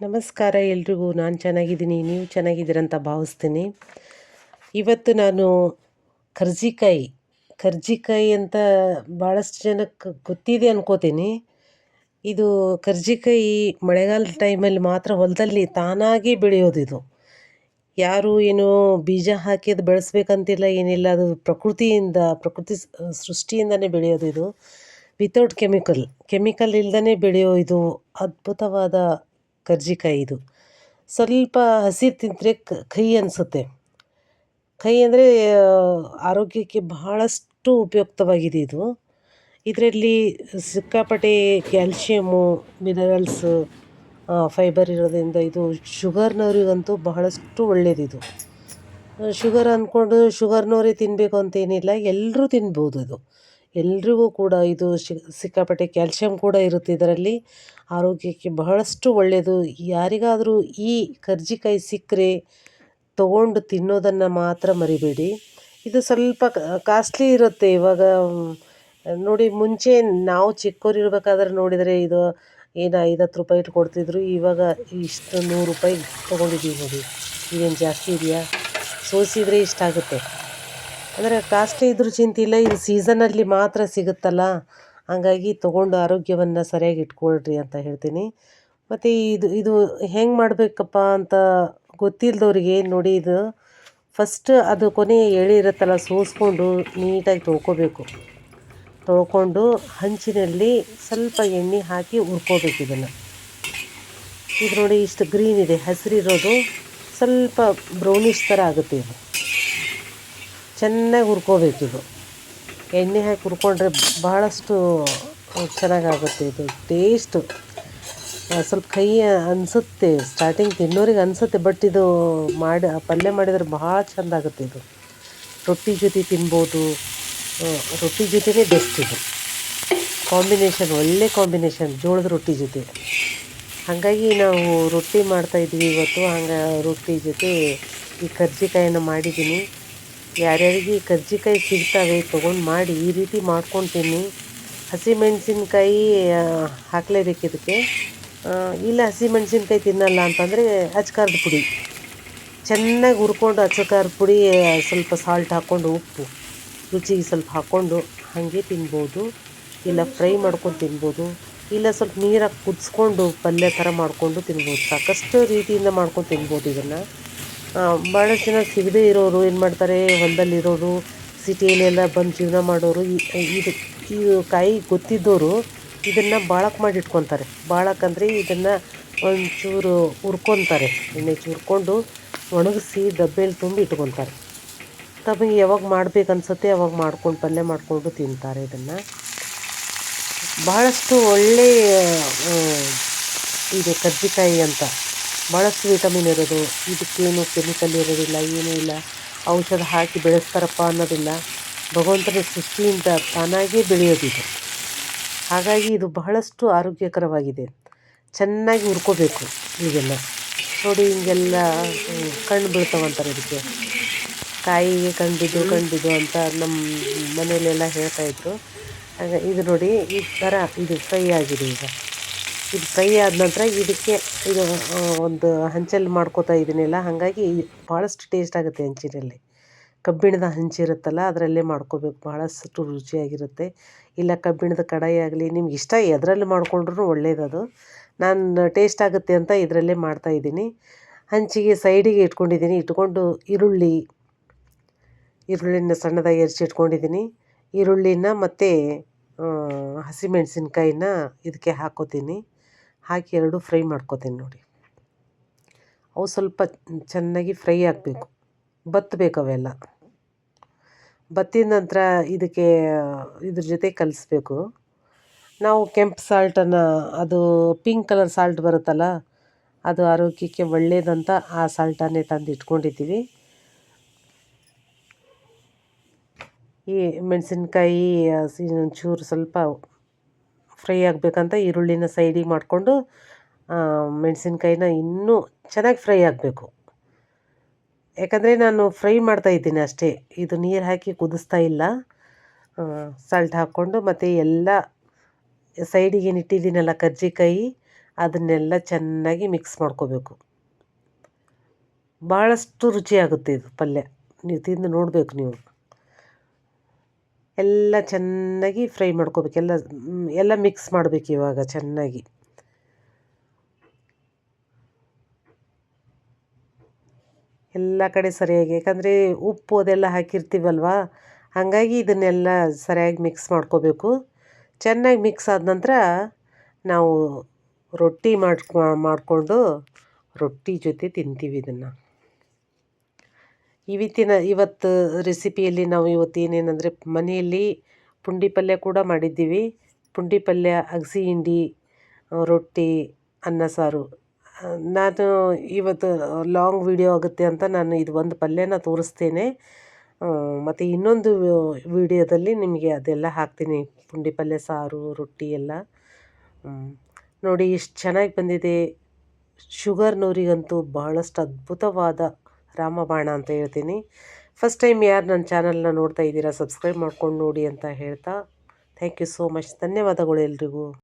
ನಮಸ್ಕಾರ ಎಲ್ರಿಗೂ. ನಾನು ಚೆನ್ನಾಗಿದ್ದೀನಿ. ನೀವು ಚೆನ್ನಾಗಿದ್ದೀರಂತ ಭಾವಿಸ್ತೀನಿ. ಇವತ್ತು ನಾನು ಕರ್ಜಿಕಾಯಿ ಕರ್ಜಿಕಾಯಿ ಅಂತ ಭಾಳಷ್ಟು ಜನಕ್ಕೆ ಗೊತ್ತಿದೆ ಅನ್ಕೋತೀನಿ. ಇದು ಕರ್ಜಿಕಾಯಿ ಮಳೆಗಾಲದ ಟೈಮಲ್ಲಿ ಮಾತ್ರ ಹೊಲದಲ್ಲಿ ತಾನಾಗಿ ಬೆಳೆಯೋದು ಇದು. ಯಾರು ಏನು ಬೀಜ ಹಾಕಿ ಅದು ಬೆಳೆಸ್ಬೇಕಂತಿಲ್ಲ, ಏನಿಲ್ಲ, ಅದು ಪ್ರಕೃತಿಯಿಂದ, ಪ್ರಕೃತಿ ಸೃಷ್ಟಿಯಿಂದನೇ ಬೆಳೆಯೋದು ಇದು. ವಿತೌಟ್ ಕೆಮಿಕಲ್ ಕೆಮಿಕಲ್ ಇಲ್ಲದೇ ಬೆಳೆಯೋ ಇದು ಅದ್ಭುತವಾದ ಕರ್ಜಿಕಾಯಿ ಇದು ಸ್ವಲ್ಪ ಹಸಿ ತಿಂದರೆ ಕಹಿ ಅನಿಸುತ್ತೆ. ಕಹಿ ಅಂದರೆ, ಆರೋಗ್ಯಕ್ಕೆ ಬಹಳಷ್ಟು ಉಪಯುಕ್ತವಾಗಿದೆ ಇದು. ಇದರಲ್ಲಿ ಸಿಕ್ಕಾಪಟ್ಟೆ ಕ್ಯಾಲ್ಶಿಯಮು, ಮಿನರಲ್ಸು ಫೈಬರ್ ಇರೋದ್ರಿಂದ ಇದು ಶುಗರ್ನವ್ರಿಗಂತೂ ಬಹಳಷ್ಟು ಒಳ್ಳೆಯದಿದು ಶುಗರ್ ಅಂದ್ಕೊಂಡು ಶುಗರ್ನವರೇ ತಿನ್ನಬೇಕು ಅಂತೇನಿಲ್ಲ ಎಲ್ಲರೂ ತಿನ್ಬೋದು ಇದು. ಎಲ್ರಿಗೂ ಕೂಡ ಇದು ಸಿಕ್ಕಾಪಟ್ಟೆ ಕ್ಯಾಲ್ಶಿಯಮ್ ಕೂಡ ಇರುತ್ತೆ ಇದರಲ್ಲಿ. ಆರೋಗ್ಯಕ್ಕೆ ಬಹಳಷ್ಟು ಒಳ್ಳೆಯದು ಯಾರಿಗಾದರೂ ಈ ಕರ್ಜಿಕಾಯಿ ಸಿಕ್ಕರೆ ತೊಗೊಂಡು ತಿನ್ನೋದನ್ನು ಮಾತ್ರ ಮರಿಬೇಡಿ. ಇದು ಸ್ವಲ್ಪ ಕಾಸ್ಟ್ಲಿ ಇರುತ್ತೆ ಇವಾಗ ನೋಡಿ ಮುಂಚೆ ನಾವು ಚಿಕ್ಕವರಿರ್ಬೇಕಾದ್ರೆ ನೋಡಿದರೆ ಇದು ಏನು ಐದು ಹತ್ತು ರೂಪಾಯಿ ಇಟ್ಟು ಕೊಡ್ತಿದ್ರು, ಇವಾಗ ಇಷ್ಟು ನೂರು ರೂಪಾಯಿ ತೊಗೊಂಡಿದ್ದೀವಿ ನೋಡಿ. ಇದೇನು ಜಾಸ್ತಿ ಇದೆಯಾ? ಸೋಸಿದರೆ ಇಷ್ಟಾಗುತ್ತೆ. ಅಂದರೆ ಕಾಸ್ಟ್ಲಿ ಇದ್ರೂ ಚಿಂತೆ ಇಲ್ಲ, ಇದು ಸೀಸನಲ್ಲಿ ಮಾತ್ರ ಸಿಗುತ್ತಲ್ಲ. ಹಂಗಾಗಿ ತೊಗೊಂಡು ಆರೋಗ್ಯವನ್ನು ಸರಿಯಾಗಿ ಇಟ್ಕೊಳ್ರಿ ಅಂತ ಹೇಳ್ತೀನಿ. ಮತ್ತು ಇದು ಇದು ಹೆಂಗೆ ಮಾಡಬೇಕಪ್ಪ ಅಂತ ಗೊತ್ತಿಲ್ಲದವ್ರಿಗೆ ನೋಡಿ ಇದು. ಫಸ್ಟ್ ಅದು ಕೊನೆ ಎಳೆ ಇರುತ್ತಲ್ಲ, ಸೋಸ್ಕೊಂಡು ನೀಟಾಗಿ ತೊಳ್ಕೊಬೇಕು. ತೊಳ್ಕೊಂಡು ಹಂಚಿನಲ್ಲಿ ಸ್ವಲ್ಪ ಎಣ್ಣೆ ಹಾಕಿ ಹುರ್ಕೋಬೇಕು ಇದನ್ನು. ಇದು ನೋಡಿ ಇಷ್ಟು ಗ್ರೀನ್ ಇದೆ, ಹಸಿರಿರೋದು. ಸ್ವಲ್ಪ ಬ್ರೌನಿಷ್ ಥರ ಆಗುತ್ತೆ ಇದು. ಚೆನ್ನಾಗಿ ಹುರ್ಕೋಬೇಕು ಇದು. ಎಣ್ಣೆ ಹಾಕಿ ಹುರ್ಕೊಂಡ್ರೆ ಬಹಳಷ್ಟು ಚೆನ್ನಾಗಾಗುತ್ತೆ ಇದು. ಟೇಸ್ಟು ಸ್ವಲ್ಪ ಕೈ ಅನಿಸುತ್ತೆ ಸ್ಟಾರ್ಟಿಂಗ್ ತಿನ್ನೋರಿಗೆ ಅನಿಸುತ್ತೆ ಬಟ್ ಇದು ಮಾಡಿ, ಪಲ್ಯ ಮಾಡಿದರೆ ಭಾಳ ಚೆಂದ ಆಗುತ್ತೆ ಇದು. ರೊಟ್ಟಿ ಜೊತೆ ತಿನ್ಬೋದು ರೊಟ್ಟಿ ಜೊತೆನೇ ಬೆಸ್ಟ್ ಇದು. ಕಾಂಬಿನೇಷನ್ ಒಳ್ಳೆ ಕಾಂಬಿನೇಷನ್ ಜೋಳದ ರೊಟ್ಟಿ ಜೊತೆ. ಹಾಗಾಗಿ ನಾವು ರೊಟ್ಟಿ ಮಾಡ್ತಾಯಿದ್ವಿ ಇವತ್ತು. ಹಂಗೆ ರೊಟ್ಟಿ ಜೊತೆ ಈ ಕರ್ಜಿಕಾಯನ್ನು ಮಾಡಿದ್ದೀನಿ. ಯಾರ್ಯಾರಿಗೆ ಕರ್ಜಿಕಾಯಿ ಸಿಗ್ತವೆ ತೊಗೊಂಡು ಮಾಡಿ ಈ ರೀತಿ ಮಾಡ್ಕೊಂಡು ತಿನ್ನಿ ಹಸಿಮೆಣ್ಸಿನ್ಕಾಯಿ ಹಾಕಲೇಬೇಕು ಇದಕ್ಕೆ. ಇಲ್ಲ ಹಸಿಮೆಣ್ಸಿನ್ಕಾಯಿ ತಿನ್ನಲ್ಲ ಅಂತಂದರೆ ಅಚ್ಕಾರದ ಪುಡಿ. ಚೆನ್ನಾಗಿ ಹುರ್ಕೊಂಡು ಅಚ್ಚಕಾರದ ಪುಡಿ ಸ್ವಲ್ಪ ಸಾಲ್ಟ್ ಹಾಕ್ಕೊಂಡು ಉಪ್ಪು. ರುಚಿಗೆ ಸ್ವಲ್ಪ ಹಾಕ್ಕೊಂಡು ಹಾಗೆ ತಿನ್ಬೋದು. ಇಲ್ಲ ಫ್ರೈ ಮಾಡ್ಕೊಂಡು ತಿನ್ಬೋದು. ಇಲ್ಲ ಸ್ವಲ್ಪ ನೀರಾಗಿ ಕುದಿಸ್ಕೊಂಡು ಪಲ್ಯ ಥರ ಮಾಡಿಕೊಂಡು ತಿನ್ಬೋದು. ಸಾಕಷ್ಟು ರೀತಿಯಿಂದ ಮಾಡ್ಕೊಂಡು ತಿನ್ಬೋದು ಇದನ್ನು. ಭಾಳಷ್ಟು ಜನ ಸಿಗದೇ ಇರೋರು ಏನು ಮಾಡ್ತಾರೆ ಹೊಲದಲ್ಲಿರೋರು ಸಿಟಿಯಲ್ಲೆಲ್ಲ ಬಂದು ಜೀವನ ಮಾಡೋರು ಇದು, ಈ ಕಾಯಿ ಗೊತ್ತಿದ್ದವರು ಇದನ್ನು ಬಾಳಕ್ಕೆ ಮಾಡಿ ಇಟ್ಕೊತಾರೆ. ಅಂದರೆ ಇದನ್ನು ಒಂಚೂರು ಹುರ್ಕೊತಾರೆ. ಎಣ್ಣೆ ಹುರ್ಕೊಂಡು ಒಣಗಿಸಿ ಡಬ್ಬೇಲಿ ತುಂಬಿ ಇಟ್ಕೊತಾರೆ. ತಮಗೆ ಯಾವಾಗ ಮಾಡ್ಬೇಕು ಅನ್ಸುತ್ತೆ ಅವಾಗ ಮಾಡ್ಕೊಂಡು ಪಲ್ಯ ಮಾಡಿಕೊಂಡು ತಿಂತಾರೆ ಇದನ್ನು. ಬಹಳಷ್ಟು ಒಳ್ಳೆಯ ಇದೆ ಕರ್ಜಿಕಾಯಿ ಅಂತ. ಭಾಳಷ್ಟು ವಿಟಮಿನ್ ಇರೋದು. ಇದಕ್ಕೇನು ಕೆಮಿಕಲ್ ಇರೋದಿಲ್ಲ, ಏನೂ ಇಲ್ಲ. ಔಷಧ ಹಾಕಿ ಬೆಳೆಸ್ತಾರಪ್ಪ ಅನ್ನೋದಿಲ್ಲ. ಭಗವಂತನ ಸೃಷ್ಟಿಯಿಂದ ತಾನಾಗೇ ಬೆಳೆಯೋದಿದು. ಹಾಗಾಗಿ ಇದು ಬಹಳಷ್ಟು ಆರೋಗ್ಯಕರವಾಗಿದೆ. ಚೆನ್ನಾಗಿ ಹುರ್ಕೋಬೇಕು ಈಗೆಲ್ಲ. ನೋಡಿ, ಹಿಂಗೆಲ್ಲ ಕಣ್ಣು ಬೀಳ್ತಾವಂತಾರೆ ಇದಕ್ಕೆ. ಕಾಯಿಗೆ ಕಂಡಿದ್ದು ಕಂಡಿದ್ದು ಅಂತ ನಮ್ಮ ಮನೆಯಲ್ಲೆಲ್ಲ ಹೇಳ್ತಾಯಿದ್ರು ಹಾಗೆ ಇದು ನೋಡಿ, ಈ ಥರ ಇದು ಫ್ರೈ ಆಗಿದೆ ಈಗ. ಇದು ಫ್ರೈ ಆದ ನಂತರ ಇದಕ್ಕೆ ಇದು ಒಂದು ಹಂಚಲ್ಲಿ ಮಾಡ್ಕೋತಾ ಇದ್ದೀನಲ್ಲ ಹಾಗಾಗಿ ಭಾಳಷ್ಟು ಟೇಸ್ಟ್ ಆಗುತ್ತೆ ಹಂಚಿನಲ್ಲಿ ಕಬ್ಬಿಣದ ಹಂಚಿರುತ್ತಲ್ಲ ಅದರಲ್ಲೇ ಮಾಡ್ಕೋಬೇಕು ಭಾಳಷ್ಟು ರುಚಿಯಾಗಿರುತ್ತೆ. ಇಲ್ಲ ಕಬ್ಬಿಣದ ಕಡಾಯಿ ಆಗಲಿ, ನಿಮ್ಗೆ ಇಷ್ಟ ಎದರಲ್ಲಿ ಮಾಡಿಕೊಂಡ್ರೂ ಒಳ್ಳೆಯದದು ನಾನು ಟೇಸ್ಟ್ ಆಗುತ್ತೆ ಅಂತ ಇದರಲ್ಲೇ ಮಾಡ್ತಾಯಿದ್ದೀನಿ ಹಂಚಿಗೆ ಸೈಡಿಗೆ ಇಟ್ಕೊಂಡಿದ್ದೀನಿ ಇಟ್ಕೊಂಡು ಈರುಳ್ಳಿ, ಈರುಳ್ಳಿನ ಸಣ್ಣದಾಗಿ ಎರಚಿ ಇಟ್ಕೊಂಡಿದ್ದೀನಿ ಈರುಳ್ಳಿನ ಮತ್ತು ಹಸಿಮೆಣಸಿನ್ಕಾಯಿನ ಇದಕ್ಕೆ ಹಾಕ್ಕೋತೀನಿ ಹಾಕಿ ಎರಡು ಫ್ರೈ ಮಾಡ್ಕೋತೀನಿ ನೋಡಿ. ಅವು ಸ್ವಲ್ಪ ಚೆನ್ನಾಗಿ ಫ್ರೈ ಆಗಬೇಕು. ಬತ್ತಬೇಕು ಅವೆಲ್ಲ. ಬತ್ತಿದ ನಂತರ ಇದಕ್ಕೆ ಇದ್ರ ಜೊತೆ ಕಲಿಸ್ಬೇಕು. ನಾವು ಕೆಂಪು ಸಾಲ್ಟನ್ನು, ಅದು ಪಿಂಕ್ ಕಲರ್ ಸಾಲ್ಟ್ ಬರುತ್ತಲ್ಲ, ಅದು ಆರೋಗ್ಯಕ್ಕೆ ಒಳ್ಳೆಯದಂತ ಆ ಸಾಲ್ಟನ್ನೇ ತಂದು ಇಟ್ಕೊಂಡಿದ್ದೀವಿ. ಈ ಮೆಣಸಿನ್ಕಾಯಿ ಒಂಚೂರು ಸ್ವಲ್ಪ ಫ್ರೈ ಆಗಬೇಕಂತ ಈರುಳ್ಳಿನ ಸೈಡಿಗೆ ಮಾಡಿಕೊಂಡು ಮೆಣಸಿನ್ಕಾಯಿನ ಇನ್ನೂ ಚೆನ್ನಾಗಿ ಫ್ರೈ ಆಗಬೇಕು. ಯಾಕಂದರೆ ನಾನು ಫ್ರೈ ಮಾಡ್ತಾ ಇದ್ದೀನಿ ಅಷ್ಟೇ. ಇದು ನೀರು ಹಾಕಿ ಕುದಿಸ್ತಾ ಇಲ್ಲ. ಸಾಲ್ಟ್ ಹಾಕ್ಕೊಂಡು ಮತ್ತು ಎಲ್ಲ ಸೈಡಿಗೆ ಇಟ್ಟಿದ್ದೀನಲ್ಲ ಕರ್ಜಿಕಾಯಿ, ಅದನ್ನೆಲ್ಲ ಚೆನ್ನಾಗಿ ಮಿಕ್ಸ್ ಮಾಡ್ಕೋಬೇಕು. ಭಾಳಷ್ಟು ರುಚಿಯಾಗುತ್ತೆ ಇದು ಪಲ್ಯ. ನೀವು ತಿಂದು ನೋಡಬೇಕು ನೀವು. ಎಲ್ಲ ಚೆನ್ನಾಗಿ ಫ್ರೈ ಮಾಡ್ಕೋಬೇಕು. ಎಲ್ಲ ಎಲ್ಲ ಮಿಕ್ಸ್ ಮಾಡಬೇಕು ಇವಾಗ ಚೆನ್ನಾಗಿ. ಎಲ್ಲ ಕಡೆ ಸರಿಯಾಗಿ, ಯಾಕಂದರೆ ಉಪ್ಪು ಅದೆಲ್ಲ ಹಾಕಿರ್ತೀವಲ್ವ? ಹಾಗಾಗಿ ಇದನ್ನೆಲ್ಲ ಸರಿಯಾಗಿ ಮಿಕ್ಸ್ ಮಾಡ್ಕೋಬೇಕು. ಚೆನ್ನಾಗಿ ಮಿಕ್ಸ್ ಆದ ನಂತರ ನಾವು ರೊಟ್ಟಿ ಮಾಡ್ಕೊ, ಮಾಡಿಕೊಂಡು ರೊಟ್ಟಿ ಜೊತೆ ತಿಂತೀವಿ ಇದನ್ನು. ಇವತ್ತಿನ ಇವತ್ತು ರೆಸಿಪಿಯಲ್ಲಿ ನಾವು ಇವತ್ತು ಏನೇನೆಂದರೆ ಮನೆಯಲ್ಲಿ ಪುಂಡಿ ಪಲ್ಯ ಕೂಡ ಮಾಡಿದ್ದೀವಿ. ಪುಂಡಿ ಪಲ್ಯ, ಅಗಸಿ ಹಿಂಡಿ ರೊಟ್ಟಿ, ಅನ್ನ ಸಾರು. ನಾನು ಇವತ್ತು ಲಾಂಗ್ ವಿಡಿಯೋ ಆಗುತ್ತೆ ಅಂತ ನಾನು ಇದು ಒಂದು ಪಲ್ಯನ ತೋರಿಸ್ತೇನೆ. ಮತ್ತು ಇನ್ನೊಂದು ವಿಡಿಯೋದಲ್ಲಿ ನಿಮಗೆ ಅದೆಲ್ಲ ಹಾಕ್ತೀನಿ. ಪುಂಡಿ ಪಲ್ಯ, ಸಾರು, ರೊಟ್ಟಿ ಎಲ್ಲ. ನೋಡಿ ಎಷ್ಟು ಚೆನ್ನಾಗಿ ಬಂದಿದೆ. ಶುಗರ್ನವರಿಗಂತೂ ಬಹಳಷ್ಟು ಅದ್ಭುತವಾದ ರಾಮಬಾಣ ಅಂತ ಹೇಳ್ತೀನಿ. ಫಸ್ಟ್ ಟೈಮ್ ಯಾರು ನನ್ನ ಚಾನಲ್ನ ನೋಡ್ತಾ ಇದ್ದೀರಾ ಸಬ್ಸ್ಕ್ರೈಬ್ ಮಾಡ್ಕೊಂಡು ನೋಡಿ ಅಂತ ಹೇಳ್ತಾ. ಥ್ಯಾಂಕ್ ಯು ಸೋ ಮಚ್ ಧನ್ಯವಾದಗಳು ಎಲ್ರಿಗೂ.